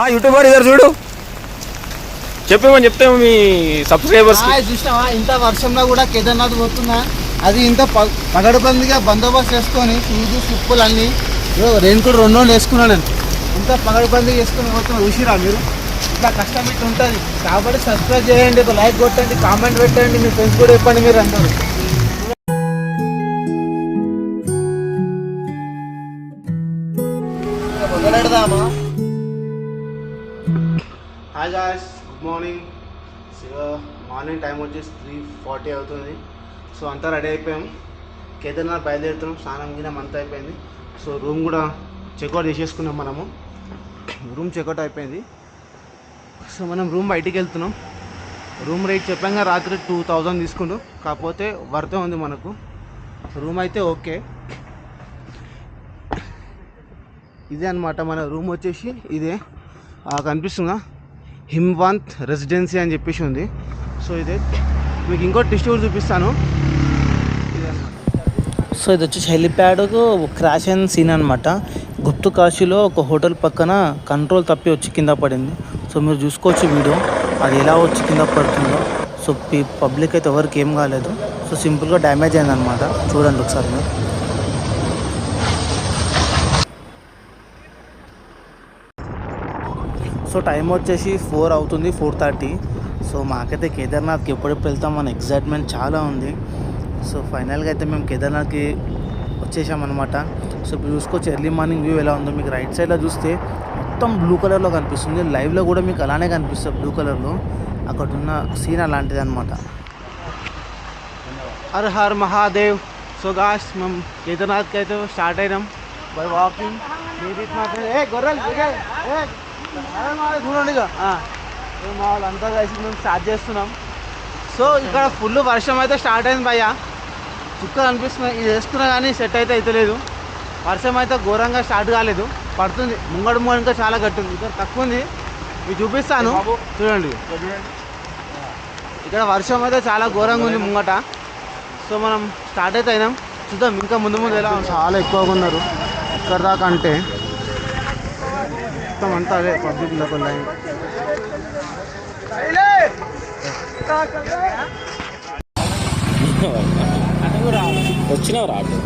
ఆ యూట్యూబర్ ఇద్దరు చూడు. చెప్పేమని చెప్తే మీ సబ్స్క్రైబర్స్ హాయ్ చూసినావా? ఇంత వర్షంలో కూడా కేదార్నాథ్ పోతున్నా అది ఇంత పగడబందిగా బందోబస్తు చేసుకొని షూజు స్లిప్పులు అన్నీ రెయిన్ కోట్ రెండు రోజులు వేసుకున్నాను నేను ఇంత పగడబంది చేసుకొని పోతున్నా చూసిరా మీరు? ఇట్లా కష్టం ఇట్లా ఉంటుంది కాబట్టి సబ్స్క్రైబ్ చేయండి ఒక లైక్ కొట్టండి కామెంట్ పెట్టండి. మీ ఫ్రెండ్స్ కూడా చెప్పండి మీరు అందరూ. మార్నింగ్ మార్నింగ్ టైం వచ్చేసి త్రీ ఫార్టీ అవుతుంది. సో అంతా రెడీ అయిపోయాం. కేదార్నాథ్ బయలుదేరుతున్నాం. స్నానం గినం అంతా అయిపోయింది. సో రూమ్ కూడా చెక్అవుట్ చేసేసుకున్నాం మనము. రూమ్ చెక్అవుట్ అయిపోయింది. సో మనం రూమ్ బయటికి వెళ్తున్నాం. రూమ్ రేట్ చెప్పాక రాత్రి టూ థౌజండ్ తీసుకుంటాం కాకపోతే వర్తే ఉంది మనకు. రూమ్ అయితే ఓకే. ఇదే అనమాట మన రూమ్ వచ్చేసి ఇదే. కనిపిస్తుందా? హిమ్వాంత్ రెసిడెన్సీ అని చెప్పేసి ఉంది. సో ఇది మీకు ఇంకో టిస్ట్ చూపిస్తాను. సో ఇది వచ్చేసి హెలిప్యాడ్కు క్రాష్ అయిన సీన్ అనమాట గుప్తు కాశీలో ఒక హోటల్ పక్కన కంట్రోల్ తప్పి వచ్చి కింద పడింది. సో మీరు చూసుకోవచ్చు వీడియో. అది ఎలా వచ్చి కింద పడుతుందో. సో పబ్లిక్ అయితే ఎవరికి ఏం కాలేదు. సో సింపుల్గా డ్యామేజ్ అయిందనమాట చూడండి ఒకసారి మీరు. సో టైం వచ్చేసి ఫోర్ అవుతుంది ఫోర్ థర్టీ. సో మాకైతే కేదార్నాథ్కి ఎప్పుడెప్పుడు వెళ్తామని ఎగ్జైట్మెంట్ చాలా ఉంది. సో ఫైనల్గా అయితే మేము కేదార్నాథ్కి వచ్చేసామన్నమాట. సో ఇప్పుడు చూసుకోవచ్చు ఎర్లీ మార్నింగ్ వ్యూ ఎలా ఉందో. మీకు రైట్ సైడ్లో చూస్తే మొత్తం బ్లూ కలర్లో కనిపిస్తుంది. లైవ్లో కూడా మీకు అలానే కనిపిస్తుంది బ్లూ కలర్లో అక్కడ ఉన్న సీన్ అలాంటిది అనమాట హర్ హర్ మహాదేవ్. సో గాస్ మేము కేదార్నాథ్కి అయితే స్టార్ట్ అయినాం. బై వాకింగ్ ఏ గొర్రెలు చూడండి మా వాళ్ళంతా కలిసి మేము స్టార్ట్ చేస్తున్నాం. సో ఇక్కడ ఫుల్ వర్షం అయితే స్టార్ట్ అయింది భయ్య. చుక్కలు అనిపిస్తున్నాయి ఇది వేసుకున్నా కానీ సెట్ అయితే అవుతలేదు వర్షం అయితే ఘోరంగా స్టార్ట్ కాలేదు. పడుతుంది. ముంగడు ముంగడు ఇంకా చాలా గట్టి ఉంది ఇక్కడ తక్కువ ఉంది. మీకు చూపిస్తాను. చూడండి. ఇక్కడ వర్షం అయితే చాలా ఘోరంగా ఉంది ముంగట. సో మనం స్టార్ట్ అయితే అయినాం. చూద్దాం. ఇంకా ముందు ముందు ఎలా. చాలా ఎక్కువగా ఉన్నారు. ఇక్కడ దాకా అంటే. మొత్తం అంతా అదే పబ్లిక్ లోపల లైన్ వచ్చినావు రాడు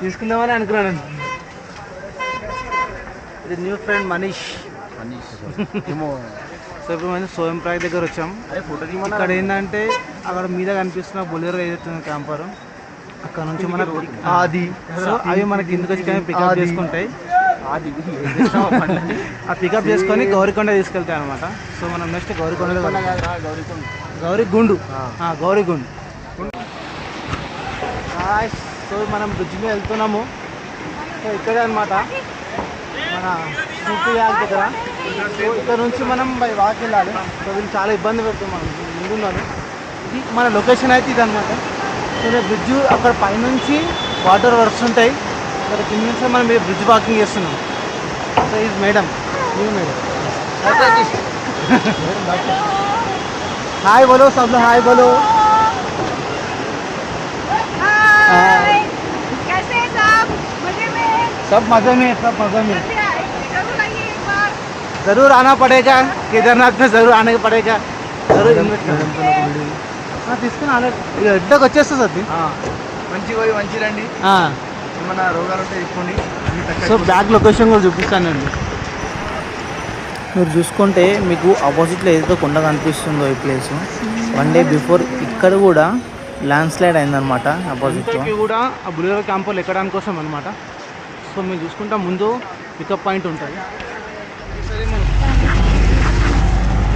తీసుకుందామని అనుకున్నాను. ఇది న్యూ ఫ్రెండ్ మనీష్. సో ఇప్పుడు మనం సోయం ప్రాయ్ దగ్గర వచ్చాం. ఇక్కడ ఏంటంటే అక్కడ మీద కనిపిస్తున్న బొలేరో ఏదైతే క్యాంపర్ అక్కడ నుంచి మనకు ఆది. సో అవి మనకి కిందకి వచ్చి పికప్ చేసుకుంటాయి. ఆ పికప్ చేసుకొని గౌరికొండ తీసుకెళ్తాయి అనమాట సో మనం నెక్స్ట్ గౌరికొండ గౌరీ గుండు. గౌరీ గుండు. సో మనం బ్రిడ్జ్ మీద వెళ్తున్నాము. సో ఇక్కడే అనమాట మన స్కూటీ యాక్ దగ్గర సో ఇక్కడ నుంచి మనం బై వాక్ వెళ్ళాలి సో వీళ్ళు చాలా ఇబ్బంది పెడుతుంది మనం ముందున్నాను ఇది మన లొకేషన్ అయితే ఇది అనమాట సో బ్రిడ్జ్ అక్కడ పైనుంచి వాటర్ వర్క్స్ ఉంటాయి అక్కడ కింద నుంచి మనం బ్రిడ్జ్ వాకింగ్ చేస్తున్నాం సో ఇది మేడం ఇది మేడం హాయ్ బోలో సబ్లో హాయ్ బోలో हाय कैसे हैं सब मजे में सब मज़े में जरूर आना पड़ेगा केदारनाथ में जरूर आने पड़ेगा जरूर इन्वेस्ट తీసుకుని అలా ఎడ్డకి వచ్చేస్తుంది అది మంచి పోయి మంచి రండి ఏమన్నా రోగాలు ఉంటే తీసుకోండి సో బ్యాక్ లొకేషన్ కూడా చూపిస్తానండి మీరు చూసుకుంటే మీకు ఆపోజిట్లో ఏదైతే కొండ కనిపిస్తుందో ఈ ప్లేస్ వన్ డే బిఫోర్ ఇక్కడ కూడా ల్యాండ్ స్లైడ్ అయిందనమాట ఆపోజిట్లో ఇంతకీ కూడా ఆ బులేరో క్యాంపులు ఎక్కడానికి కోసం అనమాట సో మీరు చూసుకుంటా ముందు పికప్ పాయింట్ ఉంటుంది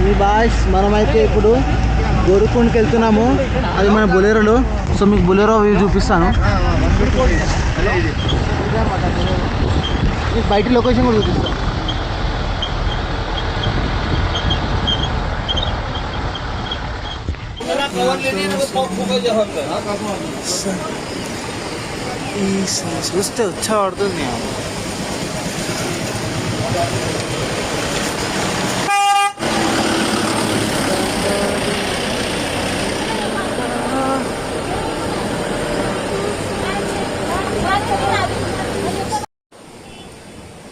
ఈ బాయ్స్ మనమైతే ఇప్పుడు గోరుకొండకి వెళ్తున్నాము. అది మన బొలేరోలో. సో మీకు బొలేరో వ్యూ చూపిస్తాను. మీకు బయట లొకేషన్ కూడా చూపిస్తాను చూస్తే వచ్చా పడుతుంది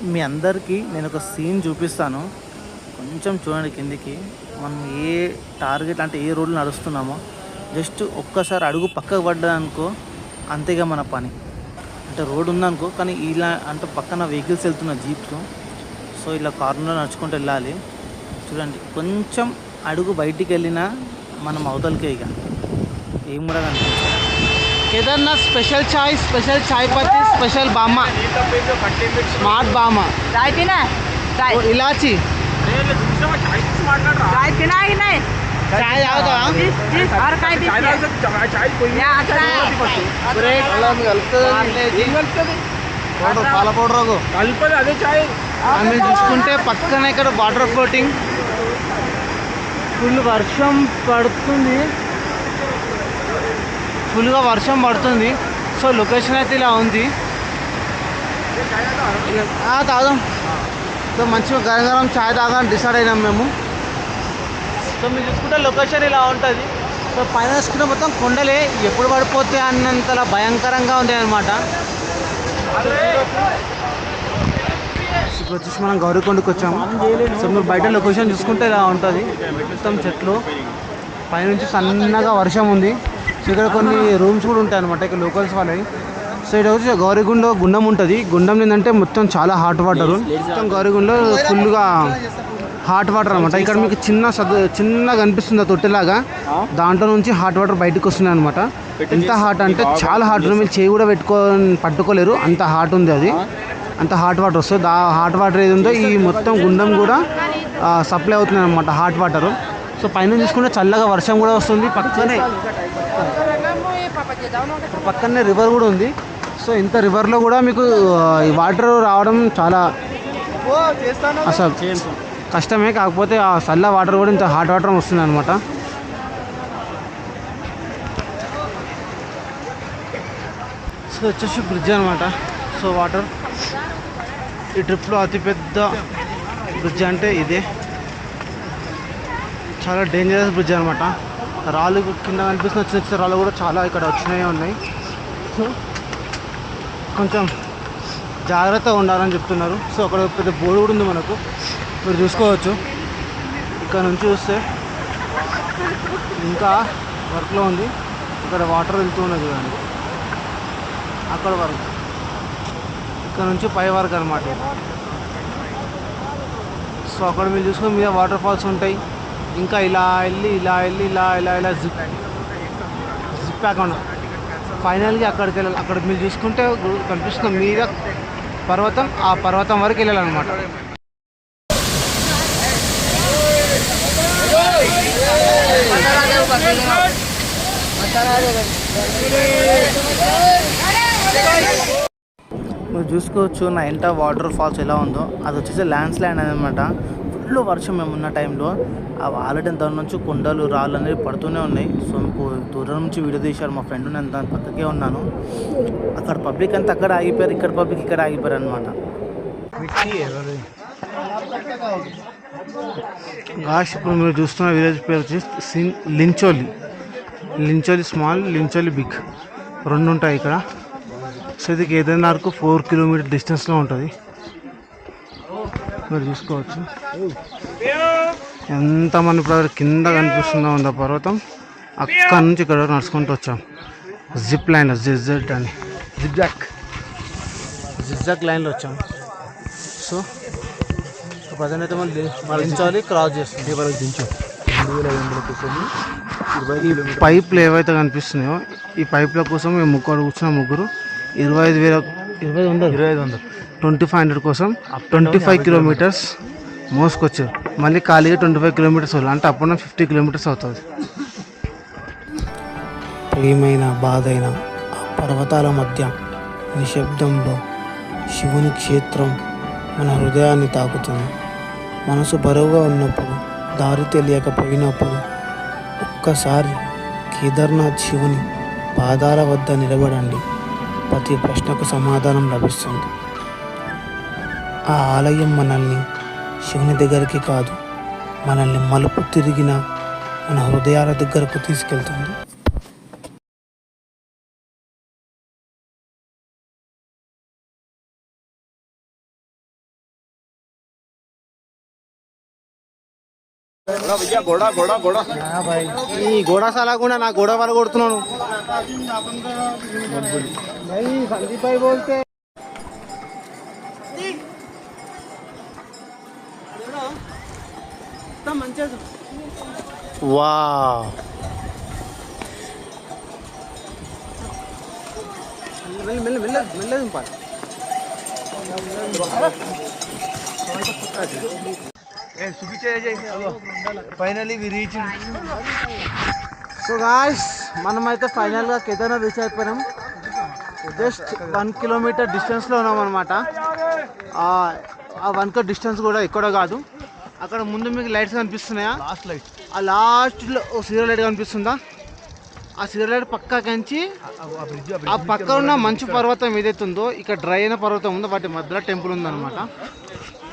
మీ అందరికీ నేను ఒక సీన్ చూపిస్తాను. కొంచెం చూడండి కిందికి. మనం ఏ టార్గెట్ అంటే ఏ రోడ్లు నడుస్తున్నామో. జస్ట్ ఒక్కసారి అడుగు పక్కకు పడ్డానుకో అంతేగా మన పని. అంటే రోడ్ ఉందనుకో కానీ ఇలా అంటే పక్కన వెహికల్స్ వెళ్తున్న జీప్స్. సో ఇలా కార్నర్లో నడుచుకుంటూ వెళ్ళాలి. చూడండి కొంచెం అడుగు బయటికి వెళ్ళినా మనం అవతలకే ఇక. ఏం కూడా కనిపిస్తుంది కేదార్నాథ్ స్పెషల్ చాయ్ స్పెషల్ చాయ్ పత్తి స్పెషల్ బామ్మ. స్మార్ట్ బామ్మ. చాయ్ తినా ఇలాచి. తినా చాయ్ పాల పౌడర్ కలిపది అదే చాయ్. చూసుకుంటే పక్కన ఇక్కడ వాటర్ ఫ్లోటింగ్ ఫుల్ వర్షం పడుతుంది. ఫుల్గా వర్షం పడుతుంది. సో లొకేషన్ అయితే ఇలా ఉంది. తాగుదాం. సో మంచిగా గరం గరం చాయ్ తాగాలని డిసైడ్ అయినాం మేము. సో మీరు చూసుకుంటే లొకేషన్ ఇలా ఉంటుంది. సో పైన చూసుకుంటే మొత్తం కొండలే ఎప్పుడు పడిపోతే అన్నంతలా భయంకరంగా ఉంది అనమాట ఇప్పుడు వచ్చేసి మనం గౌరీకొండకి వచ్చాము. సో మీరు బయట లొకేషన్ చూసుకుంటే ఇలా ఉంటుంది. మొత్తం చెట్లు. పైనుంచి సన్నగా వర్షం ఉంది. సో ఇక్కడ కొన్ని రూమ్స్ కూడా ఉంటాయి అనమాట ఇక్కడ లోకల్స్ వాళ్ళవి. సో ఇక్కడ వచ్చి గౌరీగుండ గుండం ఉంటుంది. గుండం ఏంటంటే మొత్తం చాలా హాట్ వాటర్ మొత్తం గౌరీగుండలో ఫుల్గా హాట్ వాటర్ అనమాట ఇక్కడ మీకు చిన్న సద్ చిన్నగా అనిపిస్తుంది ఆ తొట్టెలాగా. దాంట్లో నుంచి హాట్ వాటర్ బయటకు వస్తున్నాయి అనమాట ఎంత హాట్ అంటే చాలా హాట్ ఉంది మీరు చేయి కూడా పెట్టుకో పట్టుకోలేరు. అంత హాట్ ఉంది అది. అంత హాట్ వాటర్ వస్తుంది ఆ హాట్ వాటర్ ఏది ఉందో ఈ మొత్తం గుండం కూడా సప్లై అవుతుంది అనమాట హాట్ వాటర్ సో పైన చూసుకుంటే చల్లగా వర్షం కూడా వస్తుంది. పక్కనే పక్కనే రివర్ కూడా ఉంది. సో ఇంత రివర్లో కూడా మీకు ఈ వాటర్ రావడం చాలా అసలు కష్టమే. కాకపోతే ఆ చల్ల వాటర్ కూడా ఇంత హాట్ వాటర్ వస్తుంది అనమాట సో వచ్చేసి బ్రిడ్జ్ అనమాట సో వాటర్ ఈ ట్రిప్లో అతిపెద్ద బ్రిడ్జ్ అంటే ఇదే. చాలా డేంజరస్ బ్రిడ్జ్ అనమాట రాళ్ళు కింద కనిపిస్తున్న చిన్న చిన్న రాళ్ళు కూడా చాలా ఇక్కడ వచ్చినాయి ఉన్నాయి. సో కొంచెం జాగ్రత్తగా ఉండాలని చెప్తున్నారు. సో అక్కడ పెద్ద బోర్డు కూడా ఉంది మనకు. మీరు చూసుకోవచ్చు. ఇక్కడ నుంచి చూస్తే ఇంకా వర్క్లో ఉంది. ఇక్కడ వాటర్ వెళ్తూ ఉన్నది చూడండి. అక్కడ వరకు. ఇక్కడ నుంచి పై వరకు అనమాట సో అక్కడ మీరు చూసుకుని మీద వాటర్ ఫాల్స్ ఉంటాయి. ఇంకా ఇలా వెళ్ళి ఇలా వెళ్ళి ఇలా ఇలా ఇలా జిప్ జిప్ కాకుండా ఫైనల్గా అక్కడికి వెళ్ళాలి. అక్కడ మీరు చూసుకుంటే గు- కనిపిస్తుంది మీద పర్వతం ఆ పర్వతం వరకు వెళ్ళాలన్నమాట. మీరు చూసుకోవచ్చు నా ఎంత వాటర్ ఫాల్స్ ఎలా ఉందో. అది వచ్చేసి ల్యాండ్ స్లైడ్ అనమాట ఫుల్ వర్షం మేము ఉన్న టైంలో ఆ ఆల్రెడీ దాని నుంచి కొండలు రాళ్ళు అనేవి పడుతూనే ఉన్నాయి. సో మీకు దూరం నుంచి వీడియో తీశారు మా ఫ్రెండ్ నేను దాని పక్కకే ఉన్నాను. అక్కడ పబ్లిక్ అంతా అక్కడ ఆగిపోయారు ఇక్కడ పబ్లిక్ ఇక్కడ ఆగిపోయారు అనమాట గాష్ ఇప్పుడు మీరు చూస్తున్న విలేజ్ పేరు వచ్చి సిన్ లించోలి. Linchauli small Linchauli big. రెండు ఉంటాయి ఇక్కడ. సో ఇది కేదార్నాథ్కు ఫోర్ కిలోమీటర్ డిస్టెన్స్లో ఉంటుంది. మీరు చూసుకోవచ్చు. ఎంత మన ఇప్పుడు కింద కనిపిస్తుందో ఉందో పర్వతం. అక్కడ నుంచి ఇక్కడ నడుచుకుంటూ వచ్చాం. జిప్ లైన్ జిజెడ్ అని. జిగ్జాక్ జిగ్జాక్ లైన్లో వచ్చాం. సో ప్రజెంట్ అయితే మనం క్రాస్ చేస్తుంది ఈ పైప్లు ఏవైతే కనిపిస్తున్నాయో ఈ పైప్ల కోసం మేము ముగ్గురు కూర్చున్న ముగ్గురు. ఇరవై ఐదు వేల ఇరవై ఐదు వందలు? ఇరవై ఐదు వందలు. ట్వంటీ ఫైవ్ హండ్రెడ్ కోసం ట్వంటీ ఫైవ్ కిలోమీటర్స్ మోసుకొచ్చారు. మళ్ళీ ఖాళీగా ట్వంటీ ఫైవ్ కిలోమీటర్స్ వాళ్ళు. అంటే అప్పుడు ఫిఫ్టీ కిలోమీటర్స్ అవుతుంది. ప్రియమైన బాధైన ఆ పర్వతాల మధ్య నిశ్శబ్దంలో శివుని క్షేత్రం మన హృదయాన్ని తాకుతుంది. మనసు బరువుగా ఉన్నప్పుడు దారి తెలియకపోయినప్పుడు ఒక్కసారి కేదార్నాథ్ శివుని పాదాల వద్ద నిలబడండి. ప్రతి ప్రశ్నకు సమాధానం లభిస్తుంది. ఆ ఆలయం మనల్ని శివుని దగ్గరికి కాదు మనల్ని మలుపు తిరిగిన మన హృదయాల దగ్గరకు తీసుకెళ్తుంది. గోడ వల్ల కొడుతున్నాను సందీప్ భాయ్ బోల్తే. మంచిగా వా మెల్ల మెల్ల మెల్ల మెల్ల దింపాలి. Finally we reach so guys మనమైతే ఫైనల్గా కేదార్నాథ్ రీచ్ అయిపోయినాం. జస్ట్ వన్ కిలోమీటర్ డిస్టెన్స్లో ఉన్నాం అనమాట ఆ వన్ కిలో డిస్టెన్స్ కూడా ఎక్కడో కాదు. అక్కడ ముందు మీకు లైట్స్ కనిపిస్తున్నాయా? లాస్ట్ లైట్ ఆ లాస్ట్లో ఓ సీరియల్ లైట్ కనిపిస్తుందా? ఆ సీరియల్ లైట్ పక్క కంచి ఆ పక్క ఉన్న మంచు పర్వతం ఏదైతే ఉందో ఇక్కడ డ్రై అయిన పర్వతం ఉందో వాటి మధ్యలో టెంపుల్ ఉందన్నమాట.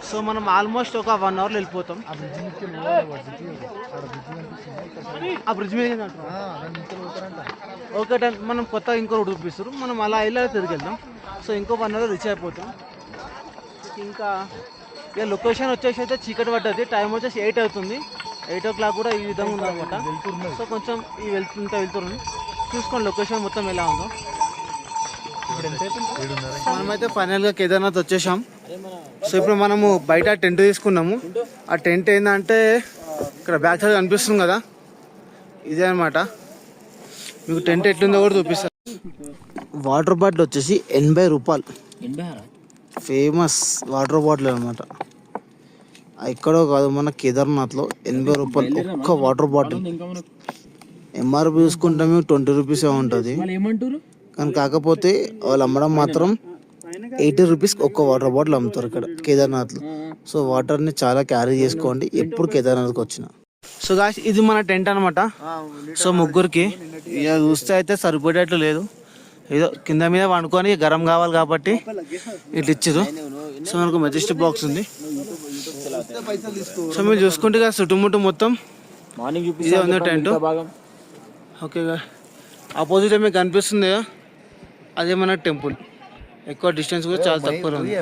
సో మనం ఆల్మోస్ట్ ఒక వన్ అవర్లో వెళ్ళిపోతాం. ఆ బ్రిడ్జ్ మీద ఓకే మనం కొత్త ఇంకో రూట్ చూపిస్తారు. మనం అలా వెళ్ళి తిరిగి వెళ్దాం. సో ఇంకో వన్ అవర్ రీచ్ అయిపోతాం. ఇంకా ఇక లొకేషన్ వచ్చేసి అయితే చీకటి పడ్డది. టైం వచ్చేసి ఎయిట్ అవుతుంది. ఎయిట్ ఓ క్లాక్ కూడా ఈ విధంగా ఉందన్నమాట సో కొంచెం ఈ వెళ్తుంటే వెళ్తున్నాం చూసుకోండి లొకేషన్ మొత్తం ఎలా ఉందో. మనమైతే ఫైనల్గా కేదార్నాథ్ వచ్చేసాం. సో ఇప్పుడు మనము బయట టెంట్ తీసుకున్నాము. ఆ టెంట్ ఏంటంటే ఇక్కడ బ్యాక్ సైడ్ కనిపిస్తుంది కదా. ఇదే అనమాట మీకు టెంట్ ఎట్లుందో కూడా చూపిస్తాను వాటర్ బాటిల్ వచ్చేసి ఎనభై రూపాయలు. ఫేమస్ వాటర్ బాటిల్ అనమాట ఎక్కడో కాదు మన కేదార్నాథ్లో ఎనభై రూపాయలు ఒక్క వాటర్ బాటిల్. ఎంఆర్పి చూసుకుంటే మేము ట్వంటీ రూపీసే ఉంటుంది. కానీ కాకపోతే వాళ్ళు అమ్మడం మాత్రం ఎయిటీ రూపీస్ ఒక్క వాటర్ బాటిల్ అమ్ముతారు ఇక్కడ కేదార్నాథ్లో. సో వాటర్ని చాలా క్యారీ చేసుకోండి ఎప్పుడు కేదార్నాథ్కి వచ్చిన. సో గాయస్ ఇది మన టెంట్ అనమాట సో ముగ్గురికి ఇక చూస్తే అయితే సరిపోయేటట్లు లేదు. ఏదో కింద మీద వండుకొని గరం కావాలి కాబట్టి ఇట్లా ఇచ్చారు సో మనకు మెజెస్టిక్ బాక్స్ ఉంది. సో మీరు చూసుకుంటే కదా చుట్టుముట్టు మొత్తం మార్నింగ్ ఇదే ఉంది టెంట్. ఓకే ఆపోజిట్ మీకు కనిపిస్తుంది అదే మన టెంపుల్. ఎక్కువ డిస్టెన్స్ కూడా చాలా తక్కువ ఉంది.